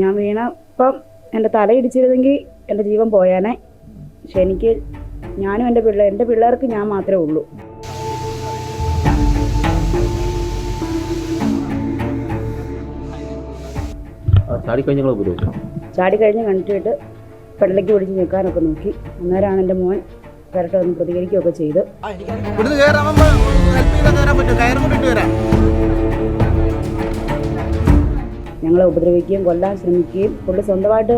ഞാൻ വീണപ്പം എന്റെ തലയിടിച്ചിരുന്നെങ്കിൽ എന്റെ ജീവൻ പോയാനെ. പക്ഷെ എനിക്ക് ഞാനും എന്റെ പിള്ളേർ എന്റെ പിള്ളേർക്ക് ഞാൻ മാത്രമേ ഉള്ളൂ. ചാടിക്കഴിഞ്ഞ് ചാടി കഴിഞ്ഞ് കണ്ടിട്ട് പെടലേക്ക് പിടിച്ച് നിൽക്കാനൊക്കെ നോക്കി. അന്നേരമാണ് എന്റെ മോൻ കരട്ടെ ഒന്ന് പ്രതികരിക്കുകയൊക്കെ ചെയ്ത്. ഞങ്ങളെ ഉപദ്രവിക്കുകയും കൊല്ലാൻ ശ്രമിക്കുകയും പുള്ളി സ്വന്തമായിട്ട്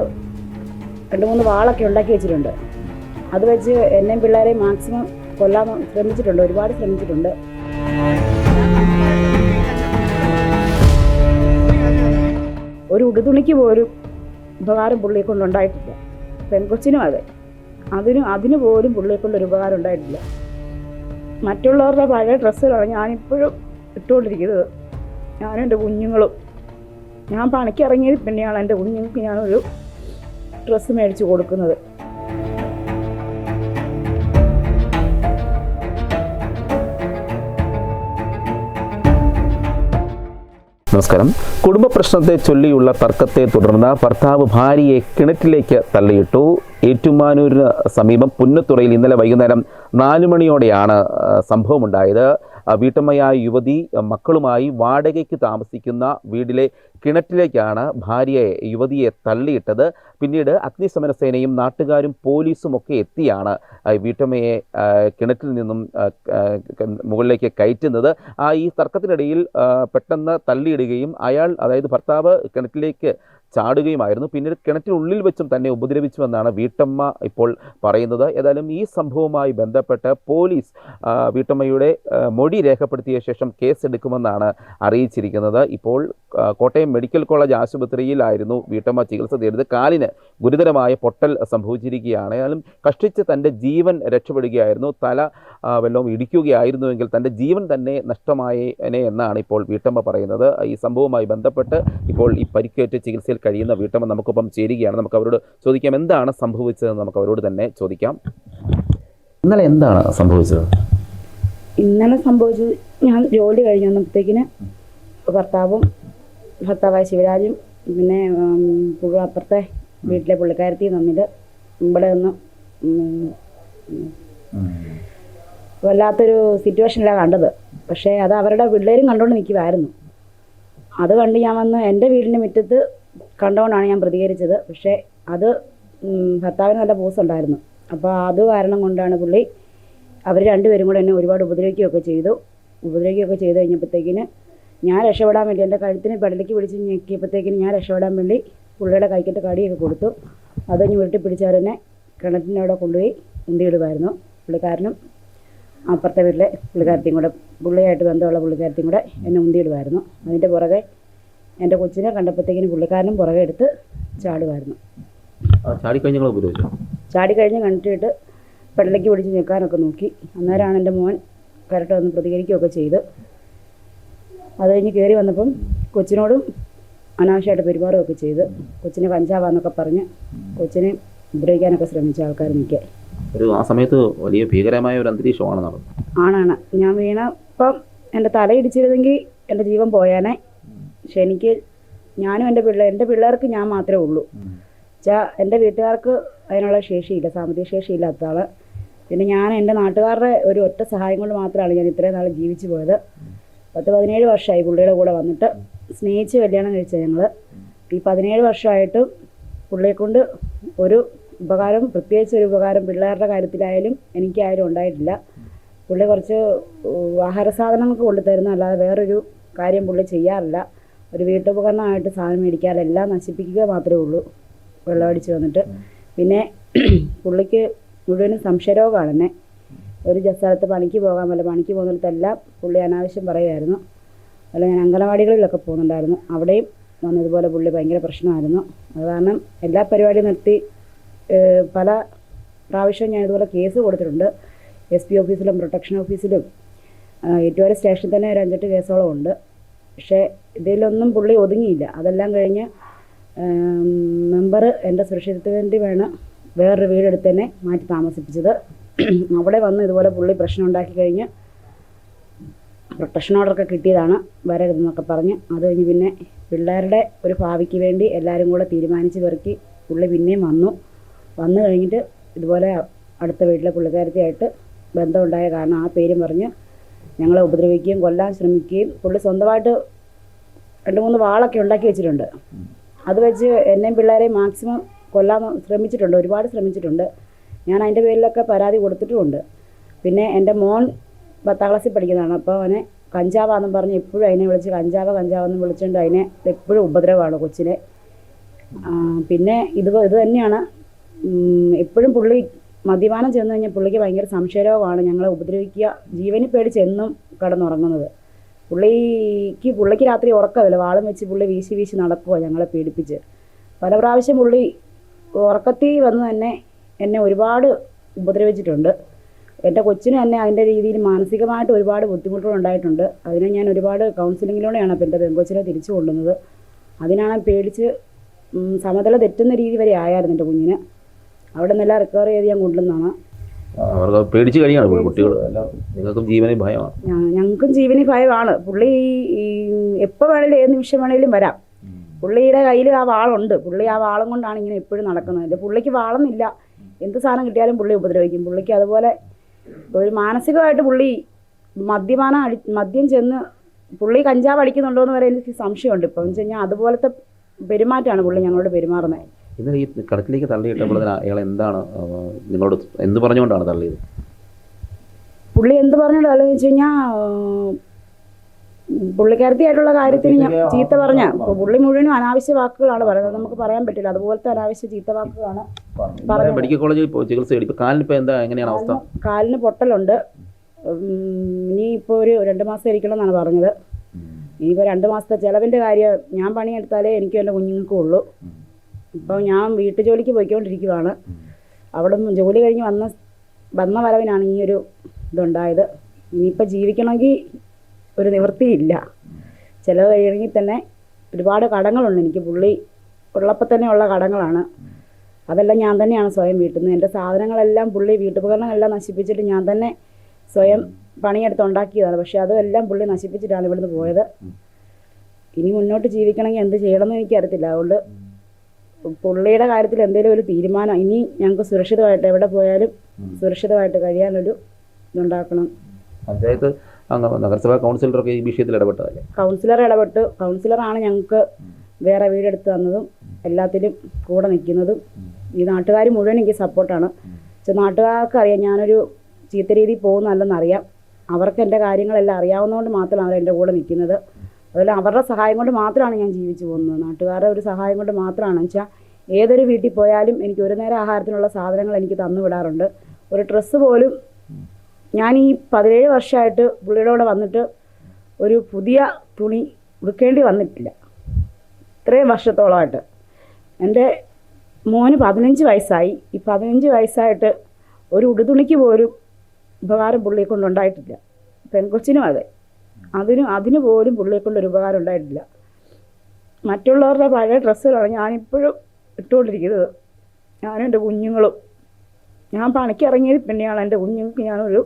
രണ്ട് മൂന്ന് വാളൊക്കെ ഉണ്ടാക്കി വെച്ചിട്ടുണ്ട്. അത് വെച്ച് എന്നെയും പിള്ളേരെയും മാക്സിമം കൊല്ലാൻ ശ്രമിച്ചിട്ടുണ്ട് ഒരുപാട് ശ്രമിച്ചിട്ടുണ്ട്. ഒരു ഉടുതുണിക്ക് പോലും ഉപകാരം പുള്ളിയെ കൊണ്ടുണ്ടായിട്ടില്ല പെൺകൊച്ചിനും അതെ. അതിനും അതിന് പോലും പുള്ളിയെ കൊണ്ട് ഒരു ഉപകാരം ഉണ്ടായിട്ടില്ല. മറ്റുള്ളവരുടെ പഴയ ഡ്രസ്സുകളാണ് ഞാനിപ്പോഴും ഇട്ടുകൊണ്ടിരിക്കുന്നത്. ഞാനും എന്റെ കുഞ്ഞുങ്ങളും ഞാൻ പണിക്ക് ഇറങ്ങിയത് പിന്നെയാണ് എന്റെ കുഞ്ഞുങ്ങൾക്ക് ഞാനൊരു ഡ്രസ്സ് മേടിച്ചു കൊടുക്കുന്നത്. നമസ്കാരം. കുടുംബ പ്രശ്നത്തെ ചൊല്ലിയുള്ള തർക്കത്തെ തുടർന്ന് ഭർത്താവ് ഭാര്യയെ കിണറ്റിലേക്ക് തള്ളിയിട്ടു. ഏറ്റുമാനൂരിന് സമീപം പുന്നത്തുറയിൽ ഇന്നലെ വൈകുന്നേരം നാലു മണിയോടെയാണ് സംഭവമുണ്ടായത്. വീട്ടമ്മയായ യുവതി മക്കളുമായി വാടകയ്ക്ക് താമസിക്കുന്ന വീടിലെ കിണറ്റിലേക്കാണ് ഭാര്യയെ യുവതിയെ തള്ളിയിട്ടത്. പിന്നീട് അഗ്നിശമന സേനയും നാട്ടുകാരും പോലീസും ഒക്കെ എത്തിയാണ് വീട്ടമ്മയെ കിണറ്റിൽ നിന്നും മുകളിലേക്ക് കയറ്റുന്നത്. ആ ഈ തർക്കത്തിനിടയിൽ പെട്ടെന്ന് തള്ളിയിടുകയും അയാൾ അതായത് ഭർത്താവ് കിണറ്റിലേക്ക് ചാടുകയുമായിരുന്നു. പിന്നീട് കിണറ്റിനുള്ളിൽ വെച്ചും തന്നെ ഉപദ്രവിച്ചുവെന്നാണ് വീട്ടമ്മ ഇപ്പോൾ പറയുന്നത്. ഏതായാലും ഈ സംഭവവുമായി ബന്ധപ്പെട്ട് പോലീസ് വീട്ടമ്മയുടെ മൊഴി രേഖപ്പെടുത്തിയ ശേഷം കേസ് എടുക്കുമെന്നാണ് അറിയിച്ചിരിക്കുന്നത്. ഇപ്പോൾ കോട്ടയം മെഡിക്കൽ കോളേജ് ആശുപത്രിയിലായിരുന്നു വീട്ടമ്മ ചികിത്സ തേടിയത്. കാലിന് ഗുരുതരമായ പൊട്ടൽ സംഭവിച്ചിരിക്കുകയാണ്. ഏതായാലും കഷ്ടിച്ച് തന്റെ ജീവൻ രക്ഷപ്പെടുകയായിരുന്നു. തല വല്ലതും ഇടിക്കുകയായിരുന്നുവെങ്കിൽ തന്റെ ജീവൻ തന്നെ നഷ്ടമായേനെ എന്നാണ് ഇപ്പോൾ വീട്ടമ്മ പറയുന്നത്. ഈ സംഭവവുമായി ബന്ധപ്പെട്ട് ഇപ്പോൾ ഈ പരിക്കേറ്റ് ചികിത്സയിൽ കഴിയുന്ന വീട്ടമ്മ നമുക്കൊപ്പം ചേരുകയാണ്. നമുക്ക് അവരോട് ചോദിക്കാം എന്താണ് സംഭവിച്ചതെന്ന് നമുക്ക് അവരോട് തന്നെ ചോദിക്കാം. ഇന്നലെ എന്താണ് സംഭവിച്ചത്? ഇന്നലെ സംഭവിച്ചത് ഞാൻ ജോലി കഴിഞ്ഞ് വന്നപ്പോഴത്തേക്കിന് ഭർത്താവും ഭർത്താവായ ശിവരാജും പിന്നെ ഉം, പുഴ അപ്പുറത്തെ വീട്ടിലെ പുള്ളിക്കാരത്തി തമ്മിൽ ഇവിടെ നിന്ന് വല്ലാത്തൊരു സിറ്റുവേഷനിലാണ് കണ്ടത്. പക്ഷേ അത് അവരുടെ പിള്ളേരും കണ്ടുകൊണ്ട് നിൽക്കുമായിരുന്നു അത് കണ്ട് ഞാൻ വന്ന് എന്റെ വീടിന്റെ മുറ്റത്ത് കണ്ടുകൊണ്ടാണ് ഞാൻ പ്രതികരിച്ചത്. പക്ഷേ അത് ഭർത്താവിന് നല്ല പൂസുണ്ടായിരുന്നു. അപ്പോൾ അത് കാരണം കൊണ്ടാണ് പുള്ളി അവർ രണ്ടുപേരും കൂടെ എന്നെ ഒരുപാട് ഉപദ്രവിക്കുകയൊക്കെ ചെയ്തു. ഉപദ്രവിക്കുകയൊക്കെ ചെയ്ത് കഴിഞ്ഞപ്പോഴത്തേക്കിന് ഞാൻ രക്ഷപ്പെടാൻ വേണ്ടി എന്റെ കഴുത്തിന് പെടലേക്ക് പിടിച്ച് ഞെക്കിയപ്പോഴത്തേക്കിന് ഞാൻ രക്ഷപ്പെടാൻ വേണ്ടി പുള്ളിയുടെ കൈക്കിട്ട് കടിയൊക്കെ കൊടുത്തു. അത് കഴിഞ്ഞ് ഉരുട്ടി പിടിച്ചവരെന്നെ കിണറ്റിന്റെ അവിടെ കൊണ്ടുപോയി ഉന്തിയിടുമായിരുന്നു. പുള്ളിക്കാരനും അപ്പുറത്തെ വീട്ടിലെ പുള്ളിക്കാരത്തിയും കൂടെ പുള്ളിയായിട്ട് ബന്ധമുള്ള പുള്ളിക്കാരത്തിയും കൂടെ എന്നെ ഉന്തിയിടുമായിരുന്നു അതിന്റെ പുറകെ എന്റെ കൊച്ചിനെ കണ്ടപ്പോഴത്തേക്കിന് പുള്ളിക്കാരനും പുറകെ എടുത്ത് ചാടുമായിരുന്നു. ചാടിക്കഴിഞ്ഞ് കണ്ടിട്ട് പെടലേക്ക് പിടിച്ച് നിൽക്കാനൊക്കെ നോക്കി. അന്നേരമാണ് എന്റെ മോൻ കരട്ട് വന്ന് പ്രതികരിക്കുകയൊക്കെ ചെയ്ത്. അത് കഴിഞ്ഞ് കയറി വന്നപ്പം കൊച്ചിനോടും അനാവശ്യമായിട്ട് പെരുമാറുകയൊക്കെ ചെയ്ത്. കൊച്ചിനെ കഞ്ചാവാന്നൊക്കെ പറഞ്ഞ് കൊച്ചിനെ ഉപദ്രവിക്കാനൊക്കെ ശ്രമിച്ച ആൾക്കാർ നിൽക്കുക ഒരു ആ സമയത്ത് വലിയ ഭീകരമായ ഒരു അന്തരീക്ഷമാണ് നടന്നത്. ആണാണ്. ഞാൻ വീണ ഇപ്പം എന്റെ തലയിടിച്ചിരുന്നെങ്കിൽ എന്റെ ജീവൻ പോയാനെ. പക്ഷെ എനിക്ക് ഞാനും എന്റെ പിള്ളേർ എന്റെ പിള്ളേർക്ക് ഞാൻ മാത്രമേ ഉള്ളൂ. വെച്ചാൽ എന്റെ വീട്ടുകാർക്ക് അതിനുള്ള ശേഷിയില്ല സാമ്പത്തിക ശേഷിയില്ലാത്ത ആൾ പിന്നെ ഞാൻ എന്റെ നാട്ടുകാരുടെ ഒരു ഒറ്റ സഹായം കൊണ്ട് മാത്രമാണ് ഞാൻ ഇത്രയും നാൾ ജീവിച്ചു പോയത്. പത്ത് പതിനേഴ് വർഷമായി പുള്ളിയുടെ കൂടെ വന്നിട്ട് സ്നേഹിച്ച് കല്യാണം കഴിച്ചത് ഞങ്ങൾ ഈ പതിനേഴ് വർഷമായിട്ടും പുള്ളിയെ കൊണ്ട് ഒരു ഉപകാരം പ്രത്യേകിച്ച് ഒരു ഉപകാരം പിള്ളേരുടെ കാര്യത്തിലായാലും എനിക്കായാലും ഉണ്ടായിട്ടില്ല. പുള്ളി കുറച്ച് ആഹാര സാധനങ്ങൾക്ക് കൊണ്ടു തരുന്ന അല്ലാതെ വേറൊരു കാര്യം പുള്ളി ചെയ്യാറില്ല. ഒരു വീട്ടുപകരണമായിട്ട് സാധനം മേടിക്കാതെ എല്ലാം നശിപ്പിക്കുക മാത്രമേ ഉള്ളൂ. വെള്ളമടിച്ച് വന്നിട്ട്. പിന്നെ പുള്ളിക്ക് മുഴുവനും സംശയരോഗമാണ് എന്നെ ഒരു ജസ്ഥലത്ത് സ്ഥലത്ത് പണിക്ക് പോകാൻ വല്ല പണിക്ക് പോകുന്നിടത്തെല്ലാം പുള്ളി അനാവശ്യം പറയുമായിരുന്നു. അല്ല ഞാൻ അംഗനവാടികളിലൊക്കെ പോകുന്നുണ്ടായിരുന്നു. അവിടെയും വന്നതുപോലെ പുള്ളി ഭയങ്കര പ്രശ്നമായിരുന്നു. അത് കാരണം എല്ലാ പരിപാടിയും നിർത്തി പല പ്രാവശ്യം ഞാൻ ഇതുപോലെ കേസ് കൊടുത്തിട്ടുണ്ട്. എസ് പി ഓഫീസിലും പ്രൊട്ടക്ഷൻ ഓഫീസിലും. ഏറ്റുവരെ സ്റ്റേഷനിൽ തന്നെ ഒരു അഞ്ചെട്ട് കേസോളം ഉണ്ട്. പക്ഷേ ഇതിലൊന്നും പുള്ളി ഒതുങ്ങിയില്ല. അതെല്ലാം കഴിഞ്ഞ് മെമ്പർ എന്റെ സുരക്ഷിതത്വത്തിന് വേണ്ടി വേണം വേറൊരു വീടെടുത്ത് തന്നെ മാറ്റി താമസിപ്പിച്ചത്. അവിടെ വന്ന് ഇതുപോലെ പുള്ളി പ്രശ്നം ഉണ്ടാക്കി കഴിഞ്ഞ് പ്രൊട്ടക്ഷൻ ഓർഡറൊക്കെ കിട്ടിയതാണ് വരരുതെന്നൊക്കെ പറഞ്ഞ്. അത് കഴിഞ്ഞ് പിന്നെ പിള്ളേരുടെ ഒരു ഭാവിക്ക് വേണ്ടി എല്ലാവരും കൂടെ തീരുമാനിച്ച് പെറുക്കി പുള്ളി പിന്നെയും വന്നു. വന്നു കഴിഞ്ഞിട്ട് ഇതുപോലെ അടുത്ത വീട്ടിലെ പുള്ളിക്കാരത്തിയായിട്ട് ബന്ധമുണ്ടായ കാരണം ആ പേരും പറഞ്ഞ് ഞങ്ങളെ ഉപദ്രവിക്കുകയും കൊല്ലാൻ ശ്രമിക്കുകയും പുള്ളി സ്വന്തമായിട്ട് രണ്ട് മൂന്ന് വാളൊക്കെ ഉണ്ടാക്കി വെച്ചിട്ടുണ്ട്. അത് വെച്ച് എന്നെയും പിള്ളേരെയും മാക്സിമം കൊല്ലാൻ ശ്രമിച്ചിട്ടുണ്ട്. ഒരുപാട് ശ്രമിച്ചിട്ടുണ്ട്. ഞാൻ അതിന്റെ പേരിലൊക്കെ പരാതി കൊടുത്തിട്ടുമുണ്ട്. പിന്നെ എന്റെ മോൻ പത്താം ക്ലാസ്സിൽ പഠിക്കുന്നതാണ്. അപ്പോൾ അവനെ കഞ്ചാവാന്നും പറഞ്ഞ് എപ്പോഴും അതിനെ വിളിച്ച് കഞ്ചാവ കഞ്ചാവെന്ന് വിളിച്ചുകൊണ്ട് അതിനെ എപ്പോഴും ഉപദ്രവമാണ് കൊച്ചിനെ. പിന്നെ ഇത് ഇത് തന്നെയാണ് എപ്പോഴും പുള്ളി മദ്യപാനം ചെന്ന് കഴിഞ്ഞാൽ പുള്ളിക്ക് ഭയങ്കര സംശയരോഗമാണ്. ഞങ്ങളെ ഉപദ്രവിക്കുക. ജീവന് പേടിച്ച് എന്നും കടന്നുറങ്ങുന്നത്. പുള്ളിക്ക് പുള്ളിക്ക് രാത്രി ഉറക്കമില്ല. വാളും വെച്ച് പുള്ളി വീശി വീശി നടക്കുക ഞങ്ങളെ പീഡിപ്പിച്ച്. പല പ്രാവശ്യം പുള്ളി ഉറക്കത്തിൽ വന്ന് തന്നെ എന്നെ ഒരുപാട് ഉപദ്രവിച്ചിട്ടുണ്ട്. എന്റെ കൊച്ചിന് തന്നെ അതിന്റെ രീതിയിൽ മാനസികമായിട്ട് ഒരുപാട് ബുദ്ധിമുട്ടുകൾ ഉണ്ടായിട്ടുണ്ട്. അതിനെ ഞാൻ ഒരുപാട് കൗൺസിലിങ്ങിലൂടെയാണ് അപ്പോൾ എന്റെ പെൺകൊച്ചിനെ തിരിച്ചു കൊണ്ടുവന്നത്. അതിനാണ് പേടിച്ച് സമതല തെറ്റുന്ന രീതി വരെ ആയായിരുന്നു എന്റെ കുഞ്ഞിന്. അവിടെ നിന്നെല്ലാം റിക്കവർ ചെയ്ത് ഞാൻ കൊണ്ടുവന്നാണ് അവർക്ക് പേടിച്ച് കഴിയാണ് കുട്ടികൾ എല്ലാവർക്കും നിങ്ങൾക്കും ജീവനെ ഭയമാണ്. ഞങ്ങൾക്കും ജീവന് ഭയമാണ്. പുള്ളി എപ്പോൾ വേണേലും ഏത് നിമിഷം വേണേലും വരാം. പുള്ളിയുടെ കയ്യിൽ ആ വാളുണ്ട്. പുള്ളി ആ വാളും കൊണ്ടാണ് ഇങ്ങനെ എപ്പോഴും നടക്കുന്നത്. എന്റെ പുള്ളിക്ക് വാളൊന്നുമില്ല. എന്ത് സാധനം കിട്ടിയാലും പുള്ളി ഉപദ്രവിക്കും. പുള്ളിക്ക് അതുപോലെ ഒരു മാനസികമായിട്ട് പുള്ളി മദ്യപാനം അടി മദ്യം ചെന്ന് പുള്ളി കഞ്ചാവ് അടിക്കുന്നുണ്ടോ എന്ന് വരെ എനിക്ക് സംശയമുണ്ട്. ഇപ്പം എന്ന് വെച്ച് കഴിഞ്ഞാൽ അതുപോലത്തെ പെരുമാറ്റമാണ് പുള്ളി ഞങ്ങളോട് പെരുമാറുന്നത്. ഇന്നലെ ഈ കടത്തിലേക്ക് തള്ളിയിട്ടപ്പോൾ അയാൾ എന്താണ് നിങ്ങളോട് എന്ത് പറഞ്ഞുകൊണ്ടാണ് തള്ളിയത്? പുള്ളി എന്ത് പറഞ്ഞോളൂ അല്ലെന്ന് വെച്ച് കഴിഞ്ഞാൽ പുള്ളിക്കാരത്തിയായിട്ടുള്ള കാര്യത്തിന് ഞാൻ ചീത്ത പറഞ്ഞ പുള്ളി മുഴുവനും അനാവശ്യ വാക്കുകളാണ് പറയുന്നത്. നമുക്ക് പറയാൻ പറ്റില്ല. അതുപോലത്തെ അനാവശ്യ ചീത്ത വാക്കുകളാണ് മെഡിക്കൽ കോളേജിൽ ചികിത്സ എടുക്കും കാലിന് ഇപ്പോൾ എന്താ എങ്ങനെയാണ് അവസ്ഥ? കാലിന് പൊട്ടലുണ്ട്. ഇനി ഇപ്പോൾ ഒരു രണ്ട് മാസം ഇരിക്കണം എന്നാണ് പറഞ്ഞത്. ഇനിയിപ്പോൾ രണ്ട് മാസത്തെ ചിലവിന്റെ കാര്യം ഞാൻ പണിയെടുത്താലേ എനിക്കും എന്റെ കുഞ്ഞുങ്ങൾക്കും ഉള്ളൂ. ഇപ്പോൾ ഞാൻ വീട്ടു ജോലിക്ക് പോയിക്കൊണ്ടിരിക്കുവാണ്. അവിടെ നിന്ന് ജോലി കഴിഞ്ഞ് വന്ന വന്ന വരവിനാണ് ഈ ഒരു ഇതുണ്ടായത്. ഇനിയിപ്പോൾ ജീവിക്കണമെങ്കിൽ ഒരു നിവൃത്തിയില്ല. ചിലവ് കഴിയണമെങ്കിൽ തന്നെ ഒരുപാട് കടങ്ങളുണ്ട്. എനിക്ക് പുള്ളി ഉള്ളപ്പോൾ തന്നെ ഉള്ള കടങ്ങളാണ്. അതെല്ലാം ഞാൻ തന്നെയാണ് സ്വയം വീട്ടുന്നത്. എന്റെ സാധനങ്ങളെല്ലാം പുള്ളി വീട്ടുപകരണങ്ങളെല്ലാം നശിപ്പിച്ചിട്ട് ഞാൻ തന്നെ സ്വയം പണിയെടുത്ത് ഉണ്ടാക്കിയതാണ്. പക്ഷെ അതെല്ലാം പുള്ളി നശിപ്പിച്ചിട്ടാണ് ഇവിടുന്ന് പോയത്. ഇനി മുന്നോട്ട് ജീവിക്കണമെങ്കിൽ എന്ത് ചെയ്യണമെന്ന് എനിക്കറിയത്തില്ല. അതുകൊണ്ട് പുള്ളിയുടെ കാര്യത്തിൽ എന്തെങ്കിലും ഒരു തീരുമാനം ഇനി ഞങ്ങൾക്ക് സുരക്ഷിതമായിട്ട് എവിടെ പോയാലും സുരക്ഷിതമായിട്ട് കഴിയാനൊരു ഇതുണ്ടാക്കണം. പഞ്ചായത്ത് നഗരസഭാ കൗൺസിലറൊക്കെ ഈ വിഷയത്തിൽ ഇടപെട്ടതല്ലേ? കൗൺസിലർ ഇടപെട്ട്. കൗൺസിലറാണ് ഞങ്ങൾക്ക് വേറെ വീടെടുത്ത് തന്നതും എല്ലാത്തിലും കൂടെ നിൽക്കുന്നതും. ഈ നാട്ടുകാർ മുഴുവൻ എനിക്ക് സപ്പോർട്ടാണ്. പക്ഷെ നാട്ടുകാർക്ക് അറിയാം ഞാനൊരു ചീത്ത രീതിയിൽ പോകുന്നതല്ലെന്നറിയാം. അവർക്ക് എന്റെ കാര്യങ്ങളെല്ലാം അറിയാവുന്നതുകൊണ്ട് മാത്രമാണ് അവർ എന്റെ കൂടെ നിൽക്കുന്നത്. അതുപോലെ അവരുടെ സഹായം കൊണ്ട് മാത്രമാണ് ഞാൻ ജീവിച്ചു പോകുന്നത്. നാട്ടുകാരുടെ ഒരു സഹായം കൊണ്ട് മാത്രമാണ്. വെച്ചാൽ ഏതൊരു വീട്ടിൽ പോയാലും എനിക്ക് ഒരു നേരം ആഹാരത്തിനുള്ള സാധനങ്ങൾ എനിക്ക് തന്നു വിടാറുണ്ട്. ഒരു ഡ്രസ്സ് പോലും ഞാൻ ഈ പതിനേഴ് വർഷമായിട്ട് പുള്ളിയുടെ കൂടെ വന്നിട്ട് ഒരു പുതിയ തുണി ഉടുക്കേണ്ടി വന്നിട്ടില്ല. ഇത്രയും വർഷത്തോളമായിട്ട്. എന്റെ മോന് പതിനഞ്ച് വയസ്സായി. ഈ പതിനഞ്ച് വയസ്സായിട്ട് ഒരു ഉടുതുണിക്ക് പോലും ഉപകാരം പുള്ളിയെ കൊണ്ടുണ്ടായിട്ടില്ല പെൺകൊച്ചിനും അതെ. അതിനും അതിന് പോലും പുള്ളിയെ കൊണ്ട് ഒരു ഉപകാരം ഉണ്ടായിട്ടില്ല. മറ്റുള്ളവരുടെ പഴയ ഡ്രസ്സുകളാണ് ഞാനിപ്പോഴും ഇട്ടുകൊണ്ടിരിക്കുന്നത്. ഞാനും എന്റെ കുഞ്ഞുങ്ങളും. ഞാൻ പണിക്ക് ഇറങ്ങിയത് പിന്നെയാണ് എന്റെ കുഞ്ഞുങ്ങൾക്ക് ഞാനൊരു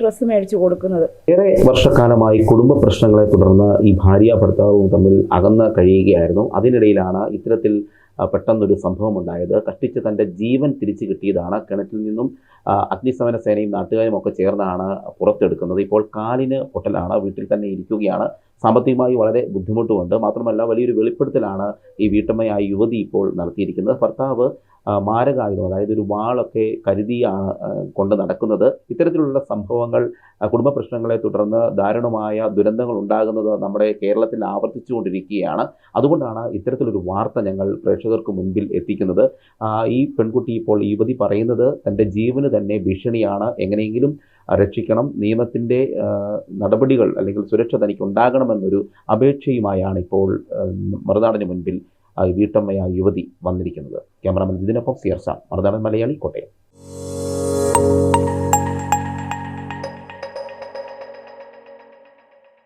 ഡ്രസ്സ് മേടിച്ചു കൊടുക്കുന്നത്. ഏറെ വർഷക്കാലമായി കുടുംബ പ്രശ്നങ്ങളെ തുടർന്ന് ഈ ഭാര്യ ഭർത്താവും തമ്മിൽ അകന്ന് കഴിയുകയായിരുന്നു. അതിനിടയിലാണ് ഇത്തരത്തിൽ പെട്ടെന്നൊരു സംഭവം ഉണ്ടായത് കഷ്ടിച്ച് തന്റെ ജീവൻ തിരിച്ചു കിട്ടിയതാണ്. കിണറ്റിൽ നിന്നും അഗ്നിശമന സേനയും നാട്ടുകാരും ഒക്കെ ചേർന്നാണ് പുറത്തെടുക്കുന്നത്. ഇപ്പോൾ കാലിന് പൊട്ടലാണ് വീട്ടിൽ തന്നെ ഇരിക്കുകയാണ്. സാമ്പത്തികമായി വളരെ ബുദ്ധിമുട്ടുമുണ്ട്. മാത്രമല്ല വലിയൊരു വെളിപ്പെടുത്തലാണ് ഈ വീട്ടമ്മയായ യുവതി ഇപ്പോൾ നടത്തിയിരിക്കുന്നത്. ഭർത്താവ് മാരകായുധം അതായത് ഒരു വാളൊക്കെ കരുതിയാണ് കൊണ്ട് നടക്കുന്നത്. ഇത്തരത്തിലുള്ള സംഭവങ്ങൾ കുടുംബ പ്രശ്നങ്ങളെ തുടർന്ന് ദാരുണമായ ദുരന്തങ്ങൾ ഉണ്ടാകുന്നത് നമ്മുടെ കേരളത്തിൽ ആവർത്തിച്ചുകൊണ്ടിരിക്കുകയാണ്. അതുകൊണ്ടാണ് ഇത്തരത്തിലൊരു വാർത്ത ഞങ്ങൾ പ്രേക്ഷകർക്ക് മുൻപിൽ എത്തിക്കുന്നത്. ഈ പെൺകുട്ടി ഇപ്പോൾ യുവതി പറയുന്നത് തന്റെ ജീവന് തന്നെ ഭീഷണിയാണ്. എങ്ങനെയെങ്കിലും രക്ഷിക്കണം. നിയമത്തിന്റെ നടപടികൾ അല്ലെങ്കിൽ സുരക്ഷ തനിക്ക് ഉണ്ടാകണമെന്നൊരു അപേക്ഷയുമായാണ് ഇപ്പോൾ മറുനാടിന് മുൻപിൽ വീട്ടമ്മയായ യുവതി വന്നിരിക്കുന്നത്. ക്യാമറാമാൻ ഇതിനൊപ്പം സിയർഷ മറുനാടൻ മലയാളി കോട്ടയം.